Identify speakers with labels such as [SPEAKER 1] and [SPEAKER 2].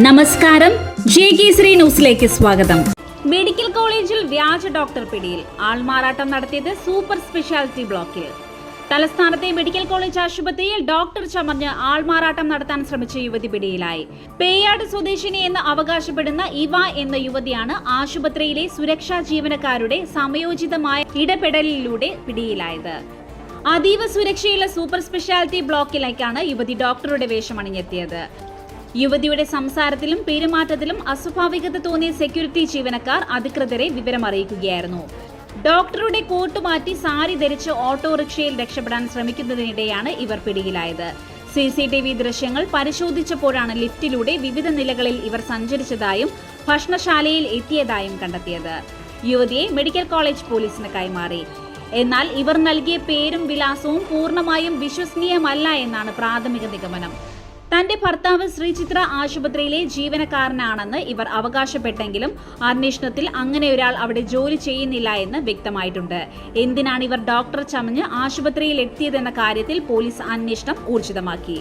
[SPEAKER 1] നമസ്കാരം. J K Shri ന്യൂസിലേക്ക് സ്വാഗതം. മെഡിക്കൽ കോളേജിൽ വ്യാജ ഡോക്ടർ പിടിയിൽ ആൾമാറാട്ടം നടത്തിയത് സൂപ്പർ സ്പെഷ്യാലിറ്റി ബ്ലോക്കിൽ. തലസ്ഥാനത്തെ മെഡിക്കൽ കോളേജ് ആശുപത്രിയിൽ ഡോക്ടർ ചമഞ്ഞ് ആൾമാറാട്ടം നടത്താൻ ശ്രമിച്ച യുവതി പിടിയിലായി. പേയാട് സ്വദേശിനി എന്ന് അവകാശപ്പെടുന്ന ഇവ എന്ന യുവതിയാണ് ആശുപത്രിയിലെ സുരക്ഷാ ജീവനക്കാരുടെ സമയോചിതമായ ഇടപെടലിലൂടെ പിടിയിലായത്. അതീവ സുരക്ഷയുള്ള സൂപ്പർ സ്പെഷ്യാലിറ്റി ബ്ലോക്കിലേക്കാണ് യുവതി ഡോക്ടറുടെ വേഷം അണിഞ്ഞെത്തിയത് യുവതിയുടെ സംസാരത്തിലും പെരുമാറ്റത്തിലും അസ്വാഭാവികത തോന്നിയ സെക്യൂരിറ്റി ജീവനക്കാർ അധികൃതരെ വിവരമറിയിക്കുകയായിരുന്നു. ഡോക്ടറുടെ കോട്ട് മാറ്റി സാരി ധരിച്ച് ഓട്ടോറിക്ഷയിൽ രക്ഷപ്പെടാൻ ശ്രമിക്കുന്നതിനിടെയാണ് ഇവർ പിടിയിലായത്. സി സി ടി വി ദൃശ്യങ്ങൾ പരിശോധിച്ചപ്പോഴാണ് ലിഫ്റ്റിലൂടെ വിവിധ നിലകളിൽ ഇവർ സഞ്ചരിച്ചതായും ഭക്ഷണശാലയിൽ എത്തിയതായും കണ്ടെത്തിയത്. യുവതിയെ മെഡിക്കൽ കോളേജ് പോലീസിന് കൈമാറി. എന്നാൽ ഇവർ നൽകിയ പേരും വിലാസവും പൂർണമായും വിശ്വസനീയമല്ല എന്നാണ് പ്രാഥമിക നിഗമനം. തന്റെ ഭർത്താവ് ശ്രീചിത്ര ആശുപത്രിയിലെ ജീവനക്കാരനാണെന്ന് ഇവർ അവകാശപ്പെട്ടെങ്കിലും അന്വേഷണത്തിൽ അങ്ങനെ ഒരാൾ അവിടെ ജോലി ചെയ്യുന്നില്ല എന്ന് വ്യക്തമായിട്ടുണ്ട്. എന്തിനാണ് ഇവർ ഡോക്ടർ ചമഞ്ഞ് ആശുപത്രിയിൽ എത്തിയതെന്ന കാര്യത്തിൽ പോലീസ് അന്വേഷണം ഊർജിതമാക്കി.